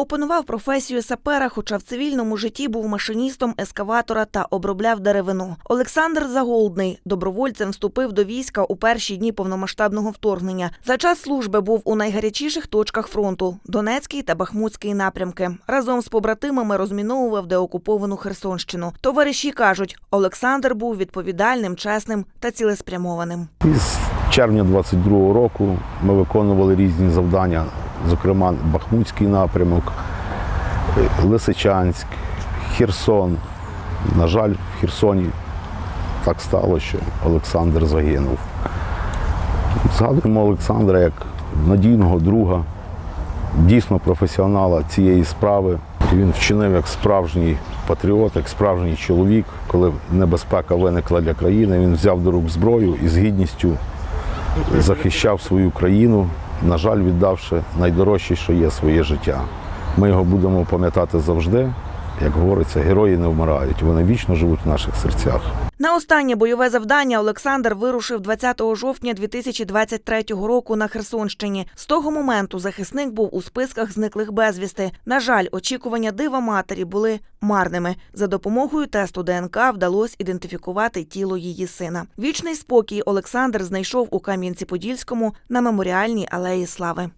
Опанував професію сапера, хоча в цивільному житті був машиністом ескаватора та обробляв деревину. Олександр Заголдний добровольцем вступив до війська у перші дні повномасштабного вторгнення. За час служби був у найгарячіших точках фронту Донецький та Бахмутський напрямки. Разом з побратимами розміновував деокуповану Херсонщину. Товариші кажуть, Олександр був відповідальним, чесним та цілеспрямованим. Із червня 22-го року ми виконували різні завдання, зокрема Бахмутський напрямок, Лисичанськ, Херсон. На жаль, в Херсоні так стало, що Олександр загинув. Згадуємо Олександра як надійного друга, дійсно професіонала цієї справи. Він вчинив як справжній патріот, як справжній чоловік. Коли небезпека виникла для країни, він взяв до рук зброю і з гідністю захищав свою країну, на жаль, віддавши найдорожче, що є своє життя. Ми його будемо пам'ятати завжди. Як говориться, герої не вмирають, вони вічно живуть в наших серцях. На останнє бойове завдання Олександр вирушив 20 жовтня 2023 року на Херсонщині. З того моменту захисник був у списках зниклих безвісти. На жаль, очікування дива матері були марними. За допомогою тесту ДНК вдалося ідентифікувати тіло її сина. Вічний спокій Олександр знайшов у Кам'янці-Подільському на меморіальній алеї Слави.